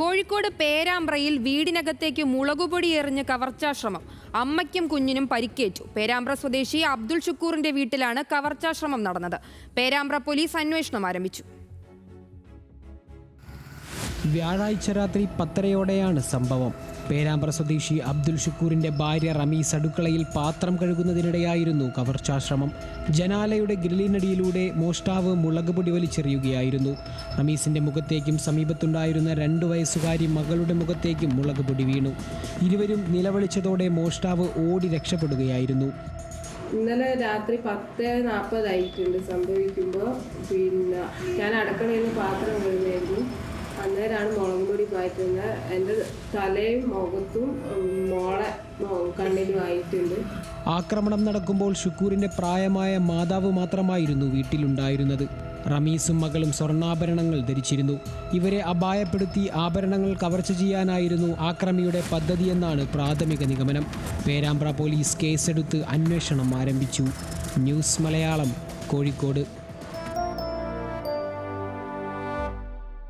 കോഴിക്കോട് പേരാമ്പ്രയിൽ വീടിനകത്തേക്ക് മുളകുപൊടി എറിഞ്ഞ് കവർച്ചാശ്രമം. അമ്മയ്ക്കും കുഞ്ഞിനും പരിക്കേറ്റു. പേരാമ്പ്ര സ്വദേശി അബ്ദുൾ ഷുക്കൂറിന്റെ വീട്ടിലാണ് കവർച്ചാശ്രമം നടന്നത്. പേരാമ്പ്ര പോലീസ് അന്വേഷണം ആരംഭിച്ചു. വ്യാഴാഴ്ച രാത്രി പത്തരയോടെയാണ് സംഭവം. പേരാമ്പ്ര സ്വദേശി അബ്ദുൽ ഷുക്കൂറിന്റെ ഭാര്യ റമീസ് അടുക്കളയിൽ പാത്രം കഴുകുന്നതിനിടെയായിരുന്നു കവർച്ചാശ്രമം. ജനാലയുടെ ഗ്രില്ലിനടിയിലൂടെ മോഷ്ടാവ് മുളക് പൊടി വലിച്ചെറിയുകയായിരുന്നു. റമീസിന്റെ മുഖത്തേക്കും സമീപത്തുണ്ടായിരുന്ന രണ്ടു വയസ്സുകാരി മകളുടെ മുഖത്തേക്കും മുളക് പൊടി വീണു. ഇരുവരും നിലവിളിച്ചതോടെ മോഷ്ടാവ് ഓടി രക്ഷപ്പെടുകയായിരുന്നു. ഇന്നലെ രാത്രി പത്ത് നാൽപ്പതായിട്ടുണ്ട് സംഭവിക്കുമ്പോൾ പിന്നെ ഞാൻ അടുക്കളയിൽ പാത്രം അന്നേരമാണ് മുളക് എന്റെ തലയും മുഖത്തും മോളെ കണ്ണിലുമായിട്ടുണ്ട് ആക്രമണം നടക്കുമ്പോൾ ഷുക്കൂറിന്റെ പ്രായമായ മാതാവ് മാത്രമായിരുന്നു വീട്ടിലുണ്ടായിരുന്നത്. റമീസും മകളും സ്വർണാഭരണങ്ങൾ ധരിച്ചിരുന്നു. ഇവരെ അപായപ്പെടുത്തി ആഭരണങ്ങൾ കവർച്ച ചെയ്യാനായിരുന്നു ആക്രമിയുടെ പദ്ധതിയെന്നാണ് പ്രാഥമിക നിഗമനം. പേരാമ്പ്ര പോലീസ് കേസെടുത്ത് അന്വേഷണം ആരംഭിച്ചു. ന്യൂസ് മലയാളം കോഴിക്കോട്.